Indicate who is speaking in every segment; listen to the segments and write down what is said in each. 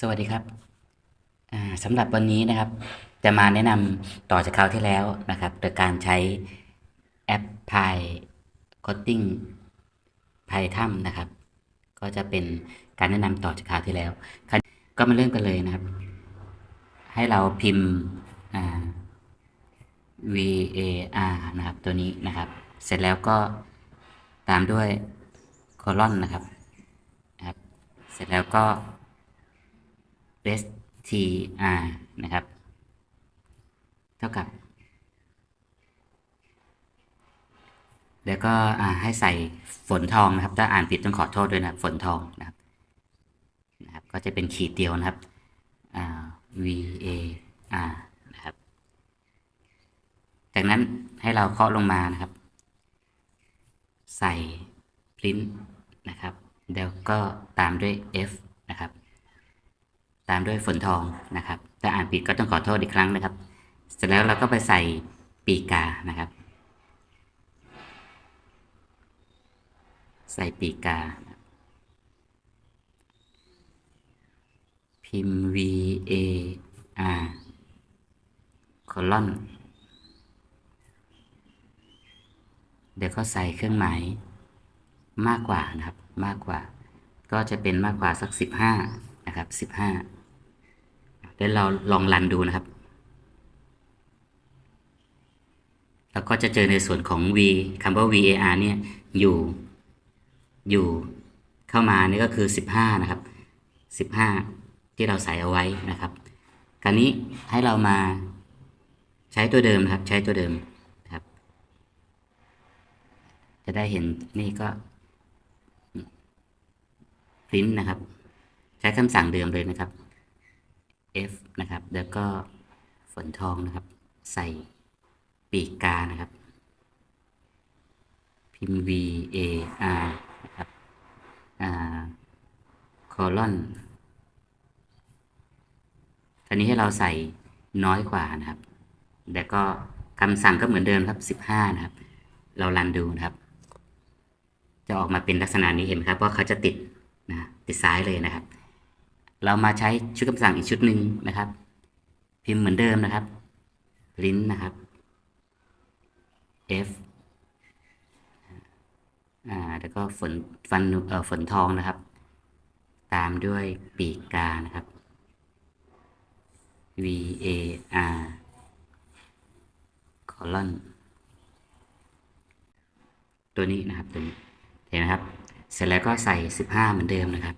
Speaker 1: สวัสดีครับสำหรับวันนี้นะครับ จะมาแนะนำต่อจากคราวที่แล้วนะครับโดยการใช้แอป Pi Coding Python นะครับ ก็จะเป็นการแนะนำต่อจากคราวที่แล้ว ก็มาเริ่มกันเลยนะครับ ให้เราพิมพ์ var นะครับตัวนี้นะครับ เสร็จแล้วก็ตามด้วย colon นนะครับ เสร็จแล้วก็ str นะครับ เท่ากับ แล้วก็ให้ใส่ฝนทองนะครับ ถ้าอ่านผิดต้องขอโทษด้วยนะฝนทองนะครับนะครับ ก็จะเป็นขีดเดียวนะครับ v a r นะครับ จากนั้นให้เราเคาะลงมานะครับ ใส่ print นะครับ แล้วก็ตามด้วย f นะครับ ตามด้วยฝนทองนะครับถ้าอ่านผิดก็ต้องขอโทษอีกครั้งนะครับ เสร็จแล้วเราก็ไปใส่ปีกานะครับ ใส่ปีกา พิมพ์ v a r colon เดี๋ยวก็ใส่เครื่องหมายมากกว่านะครับ มากกว่า ก็จะเป็นมากกว่าสักสิบห้านะครับสิบห้า เดี๋ยวเราลองรันดูนะครับ แล้วก็จะเจอในส่วนของ v คำว่า var เนี่ยอยู่อยู่เข้ามานี่ก็คือสิบห้านะครับสิบห้าที่เราใส่เอาไว้นะครับคราวนี้ให้เรามาใช้ตัวเดิมนะครับ ใช้ตัวเดิมครับ จะได้เห็นนี่ก็ print นะครับ ใช้คำสั่งเดิมเลยนะครับ f นะครับ แล้วก็ฝนทองนะครับ ใส่ปีกกานะครับ พิมพ์ v a r นะครับอ่า colon ทีนี้ให้เราใส่น้อยกว่านะครับ แล้วก็คำสั่งก็เหมือนเดิมครับ 15 นะครับ เรารันดูนะครับ จะออกมาเป็นลักษณะนี้เห็นไหมครับว่าเขาจะติดนะติดซ้ายเลยนะครับ เรามาใช้ชุดคำสั่งอีกชุดหนึ่งนะครับ พิมพ์เหมือนเดิมนะครับ print นะครับ f อ่าแล้วก็ฝนฟันเอ่อฝนทองนะครับ ตามด้วยปีกกานะครับ v a r colon ตัวนี้นะครับตัวนี้เห็นไหมครับ เสร็จแล้วก็ใส่ 15 เหมือนเดิมนะครับ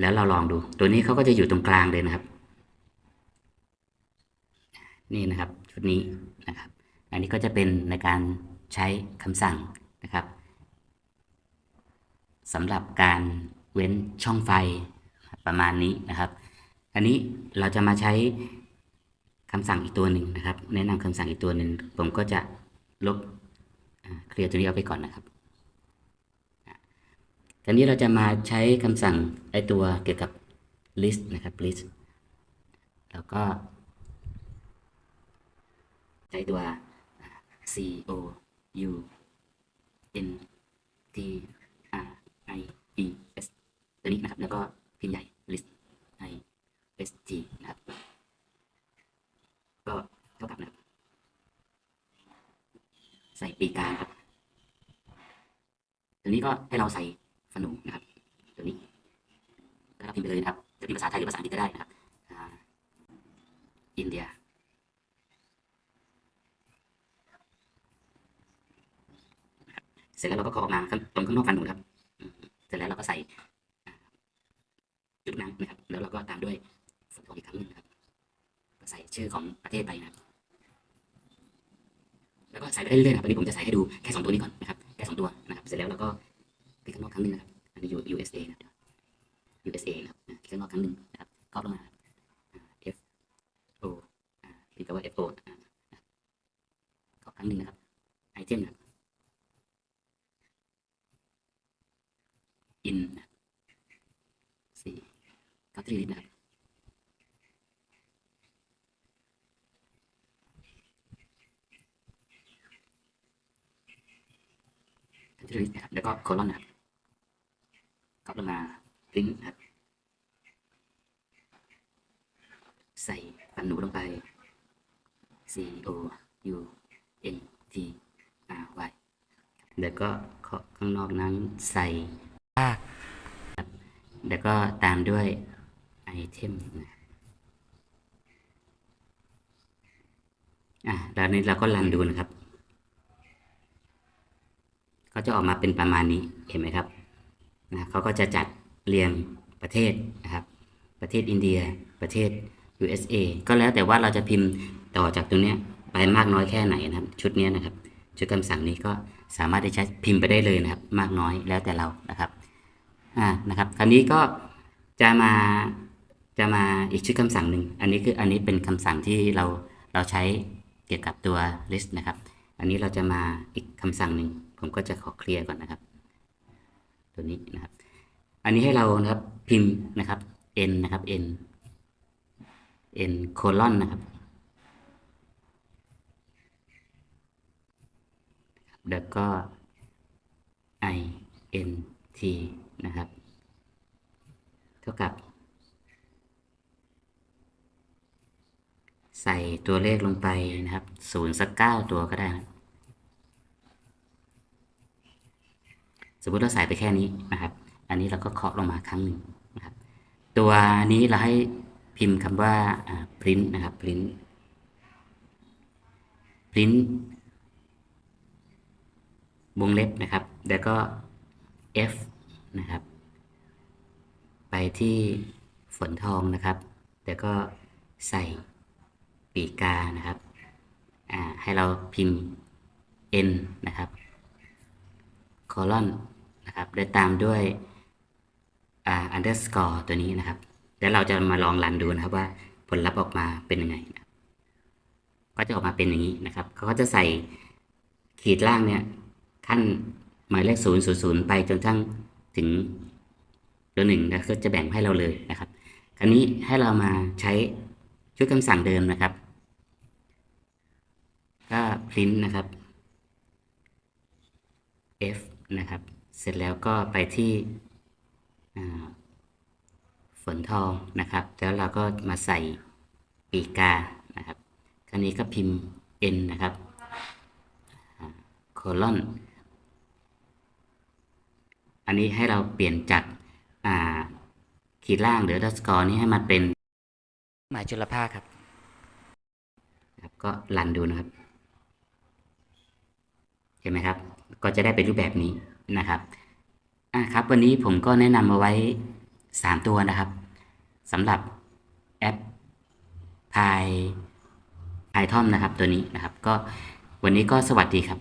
Speaker 1: แล้วเราลองดู ตัวนี้เขาก็จะอยู่ตรงกลางเลยนะครับ นี่นะครับชุดนี้นะครับ อันนี้ก็จะเป็นในการใช้คำสั่งนะครับสำหรับการเว้นช่องไฟประมาณนี้นะครับ อันนี้เราจะมาใช้คำสั่งอีกตัวหนึ่งนะครับ แนะนำคำสั่งอีกตัวหนึ่งผมก็จะลบเคลียร์ตัวนี้เอาไปก่อนนะครับ ทีนี้เราจะมาใช้คำสั่งไอตัวเกี่ยวกับ list นะครับ list แล้วก็ ใช้ตัว c o u n t r i e s ตัวนี้นะครับ แล้วก็พิมพ์ใหญ่ list i s t นะครับ ก็เท่ากับนะครับใส่ปีกาครับตัวนี้ก็ให้เราใส่ ฝนูนะครับตัวนี้ก็เราพิมพ์ไปเลยนะครับจะพิมพ์ภาษาไทยหรือภาษาอังกฤษก็ได้นะครับอินเดียเสร็จแล้วเราก็คาะออกมาข้างตรงข้างนอกฟันหนูนครับ เสร็จแล้วเราก็ใส่จุดนั้นนะครับ แล้วเราก็ตามด้วยฝนทองอีกครั้งหนึงนะครับก็ใส่ชื่อของประเทศไปนะครับแล้วก็ใส่ไปเรื่อยๆนะครับวันนี้ผมจะใส่ให้ดูแค่สองตัวนี้ก่อนนะครับ แค่สองตัวนะครับ เสร็จแล้วเราก็ คลิกข้างนอกครั้งหนึงนะครับอันนี้ U- USA นะ USA นะครับอ่าคลิกข้างนอกครั้งหนึงนะครับเคาะลงมา F O อ่าพิมพ์คำว่า F O อ่าเครั้งหนึ่งนะครับไอเทมนะ in นะสี่ก็ทรีลิตนะครับทรีลิตนะครับแล้วก็โคลอนนะครับ ก็ลงมาลิงก์นะครับ ใส่ฟันหนูลงไป C O U N T R Y แล้วก็เคาะข้างนอกนั้นใส่ภาคครับแล้วก็ตามด้วยไอเทมนะอะแล้วนี้เราก็รันดูนะครับ ก็จะออกมาเป็นประมาณนี้เห็นไหมครับนะเขาก็จะจัด เรียงประเทศนะครับ ประเทศอินเดีย ประเทศ USA ก็แล้วแต่ว่าเราจะพิมพ์ต่อจากตรงนี้ไปมากน้อยแค่ไหนนะครับ ชุดนี้นะครับ ชุดคำสั่งนี้ก็สามารถที่จะพิมพ์ไปได้เลยนะครับ มากน้อยแล้วแต่เรานะครับอ่านะครับคราวนี้ก็จะมาจะมาอีกชุดคำสั่งหนึ่งอันนี้คืออันนี้เป็นคำสั่งที่เราเราใช้เกี่ยวกับตัว list นะครับ อันนี้เราจะมาอีกคำสั่งหนึ่งผมก็จะขอเคลียร์ก่อนนะครับ ตัวนี้นะครับ อันนี้ให้เรานะครับพิมพ์นะครับ n นะครับ n n colon นะครับแล้วก็ i n t นะครับ เท่ากับ ใส่ตัวเลขลงไปนะครับศูนย์สักเก้าตัวก็ได้นะสมมติเราใส่ไปแค่นี้นะครับ อันนี้เราก็เคาะลงมาครั้งหนึ่งนะครับ ตัวนี้เราให้พิมพ์คำว่าอ่า print นะครับ print print วงเล็บนะครับ แล้วก็ f นะครับ ไปที่ฝนทองนะครับ แล้วก็ใส่ปีกานะครับให้เราพิมพ์ n นะครับ colon นะครับได้ตามด้วย underscore ตัวนี้นะครับ แล้วเราจะมาลองรันดูนะครับว่าผลลัพธ์ออกมาเป็นยังไง ก็จะออกมาเป็นอย่างนี้นะครับเขาก็จะใส่ขีดล่างเนี่ยขั้นหมายเลขศูนย์ศูนย์ศูนย์ไปจนทั้งถึงตัวหนึ่งแล้วก็จะแบ่งให้เราเลยนะครับ คราวนี้ให้เรามาใช้ชุดคำสั่งเดิมนะครับ ก็ print นะครับ F นะครับ เสร็จแล้วก็ไปที่ ฝนทองนะครับ แล้วเราก็มาใส่ปีกานะครับคราวนี้ก็พิมพ์ n นะครับ colon อันนี้ให้เราเปลี่ยนจากอ่าขีดล่างหรือ underscore นี้ให้มันเป็นหมายจุลภาคครับครับ ก็รันดูนะครับ เห็นไหมครับ ก็จะได้เป็นรูปแบบนี้นะครับ อะครับ วันนี้ผมก็แนะนำมาไว้ 3 ตัวนะครับสำหรับแอปพายพทอมนะครับตัวนี้นะครับ ก็วันนี้ก็สวัสดีครับ